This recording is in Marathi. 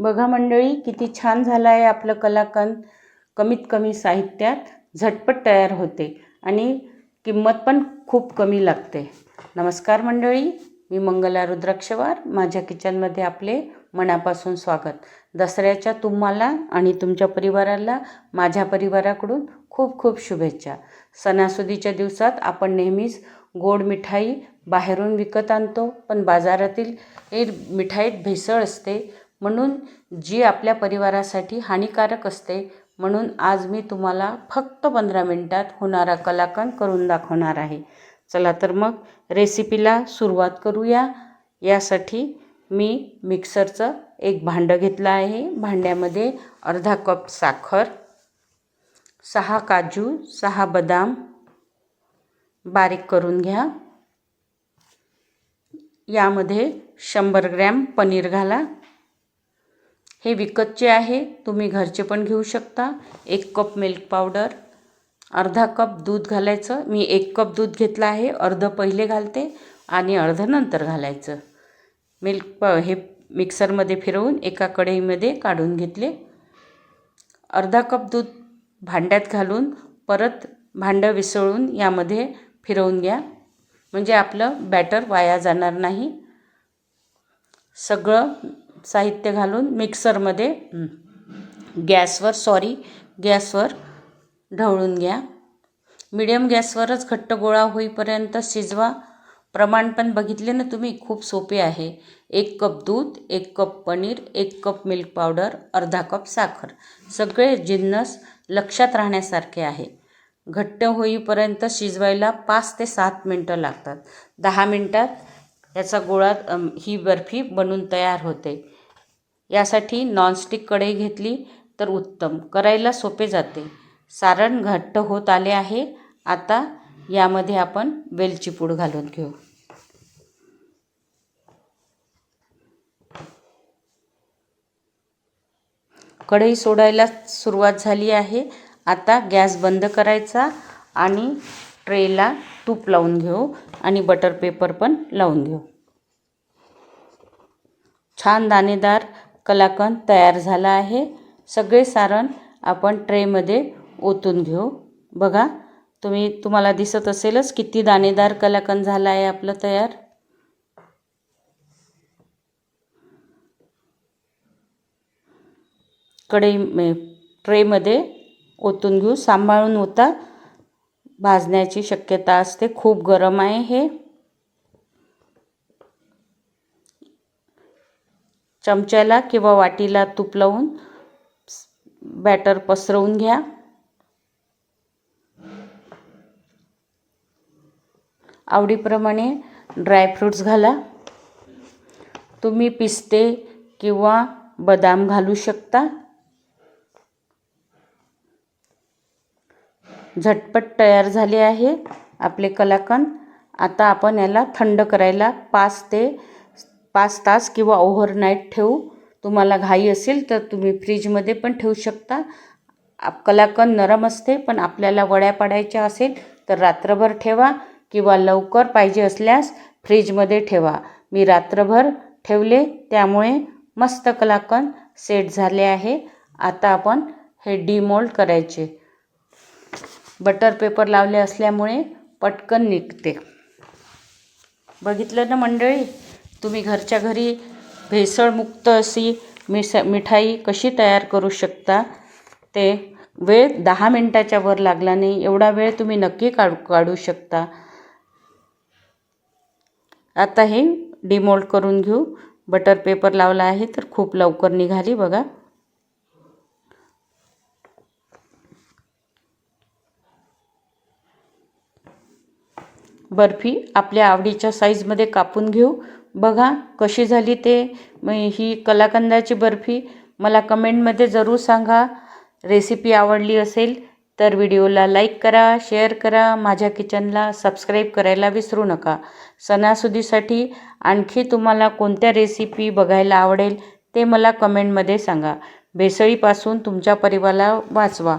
बघा मंडळी किती छान झालं आहे आपलं कलाकंद. कमीत कमी साहित्यात झटपट तयार होते आणि किंमत पण खूप कमी लागते. नमस्कार मंडळी मी मंगला रुद्राक्षवार. माझ्या किचनमध्ये आपले मनापासून स्वागत. दसऱ्याच्या तुम्हाला आणि तुमच्या परिवाराला माझ्या परिवाराकडून खूप खूप शुभेच्छा. सणासुदीच्या दिवसात आपण नेहमीच गोड मिठाई बाहेरून विकत आणतो पण बाजारातील हे मिठाईत भेसळ असते. म्हणून जी आपल्या परिवारासाठी हानिकारक असते म्हणून आज मी तुम्हाला फक्त पंधरा मिनटात होणारा कलाकंद करून दाखवणार आहे. चला तर मग रेसिपीला सुरुवात करूया. यासाठी मी मिक्सरचं एक भांडं घेतलं आहे. भांड्यामध्ये अर्धा कप साखर सहा काजू सहा बदाम बारीक करून घ्या. यामध्ये शंभर ग्रॅम पनीर घाला. हे विकतचे आहे. तुम्ही घरचे पण घेऊ शकता. एक कप मिल्क पावडर अर्धा कप दूध घालायचं. मी एक कप दूध घेतलं आहे. अर्धं पहिले घालते आणि अर्धं नंतर घालायचं. मिल्क प हे मिक्सरमध्ये फिरवून एका कढईमध्ये काढून घेतले. अर्धा कप दूध भांड्यात घालून परत भांडं विसळून यामध्ये फिरवून घ्या. म्हणजे आपलं बॅटर वाया जाणार नाही. सगळं साहित्य घालून मिक्सरमध्ये गॅसवर सॉरी गॅसवर ढवळून घ्या. मिडियम गॅसवरच घट्ट गोळा होईपर्यंत शिजवा. प्रमाण पण बघितले ना तुम्ही खूप सोपे आहे. एक कप दूध एक कप पनीर एक कप मिल्क पावडर अर्धा कप साखर. सगळे जिन्नस लक्षात राहण्यासारखे आहे. घट्ट होईपर्यंत शिजवायला पाच ते सात मिनटं लागतात. दहा मिनटात याचा गोळा ही बर्फी बनून तयार होते. यासाठी नॉनस्टिक कढई घेतली तर उत्तम. करायला सोपे जाते. सारण घट्ट होत आले आहे. आता यामध्ये आपण वेलची पूड घालून घेऊ. कढई सोडायला सुरुवात झाली आहे. आता गॅस बंद करायचा आणि ट्रेला तूप लावून घेऊ आणि बटर पेपर पण लावून घेऊ. छान दाणेदार कलाकंद तयार झाला आहे. सगळे सारण आपण ट्रेमध्ये ओतून घेऊ. बघा तुम्ही तुम्हाला दिसत असेलच किती दाणेदार कलाकंद झाला आहे आपलं तयार. कढई ट्रेमध्ये ओतून घेऊ. सांभाळून ओता. भाजण्याची शक्यता असते. खूप गरम आहे हे. चमच्याला किंवा वाटीला तूप लावून बॅटर पसरवून घ्या. आवडीप्रमाणे ड्रायफ्रूट्स घाला. तुम्ही पिस्ते किंवा बदाम घालू शकता. झटपट तयार झाले आहे आपले कलाकंद. आता आपण याला थंड करायला पाच ते पाच तास किंवा ओव्हरनाईट ठेवू. तुम्हाला घाई असेल तर तुम्ही फ्रीजमध्ये पण ठेवू शकता. आप कलाकंद नरम असते पण आपल्याला वड्या पाडायच्या असेल तर रात्रभर ठेवा किंवा लवकर पाहिजे असल्यास फ्रीजमध्ये ठेवा. मी रात्रभर ठेवले त्यामुळे मस्त कलाकंद सेट झाले आहे. आता आपण हे डिमोल्ड करायचे. बटर पेपर लावले असल्यामुळे पटकन निघते. बघितलं ना मंडळी? तुम्ही घरच्या घरी भेसळमुक्त अशी मिस मिठाई कशी तयार करू शकता? ते वेळ दहा मिनटाच्या वर लागला नाही एवढा वेळ तुम्ही नक्की काढू काढू शकता. आता हे डिमोल्ड करून घेऊ. बटर पेपर लावला आहे तर खूप लवकर निघाली बघा. बर्फी आपल्या आवडीच्या साईजमध्ये कापून घेऊ. बघा कशी झाली ते ही कलाकंदाची बर्फी. मला कमेंटमध्ये जरूर सांगा. रेसिपी आवडली असेल तर व्हिडिओला लाईक करा शेअर करा. माझ्या किचनला सबस्क्राईब करायला विसरू नका. सणासुदीसाठी आणखी तुम्हाला कोणत्या रेसिपी बघायला आवडेल ते मला कमेंटमध्ये सांगा. भेसळीपासून तुमच्या परिवाराला वाचवा.